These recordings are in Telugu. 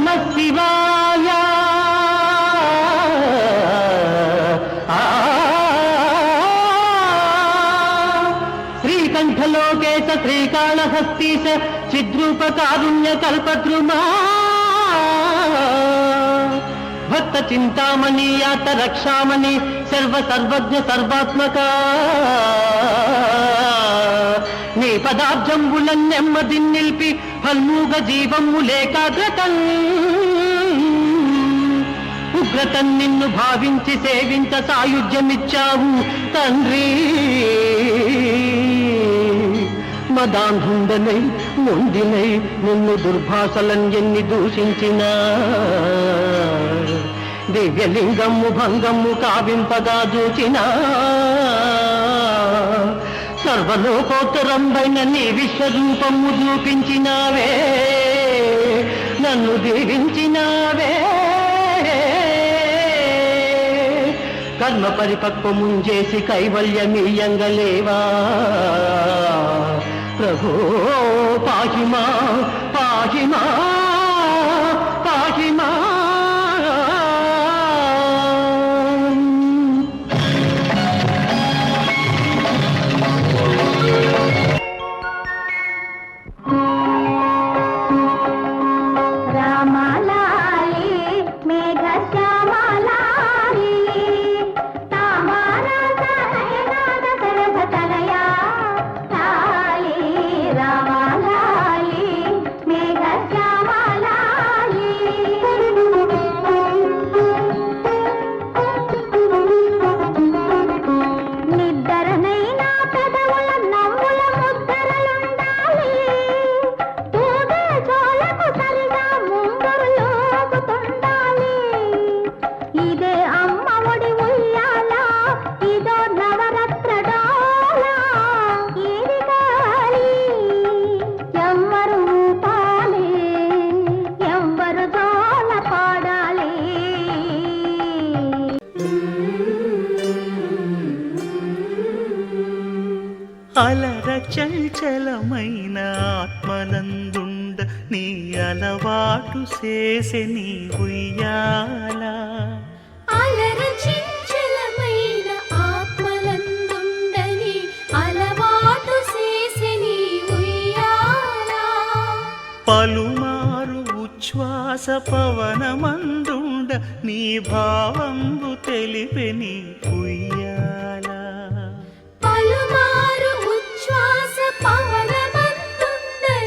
నమ శివాయ శ్రీకంఠలోకేశ శ్రీకాళహస్తీశ చిద్రూపకారుణ్య కల్పద్రుమా భక్త చింతామణి యాత రక్షామణి సర్వ సర్వజ్ఞ సర్వాత్మక నీ పదార్థంబుల నెమ్మది నిలిపి కల్మూగ జీవము లేకాగ్రతం ఉగ్రతం నిన్ను భావించి సేవించ సాయుధ్యమిచ్చావు తండ్రి. మదాంధుండనై మొండినై నిన్ను దుర్భాషలం ఎన్ని దూషించినా. దివ్యలింగము భంగము కావింపగా చూచినా సర్వలోకోత్తరంబైన నీ విశ్వరూపము చూపించినావే. నన్ను దీవించినావే. కర్మ పరిపక్వము చేసి కైవల్యమీయంగలేవా ప్రభో పాహిమా పాహిమా పాహిమా. అలర చంచలమైన ఆత్మనందుండ నీ అలవాటు చేసే నీ ఉయ్యాల. అలర చించలమైన ఆత్మలందుండని అలవాటు చేసిని ఉయ్యాల. పలుమారు ఉచ్ఛ్వాస పవనమందుండ నీ భావంబు తెలిపే నీ ఉయ్యాల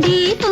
दीपा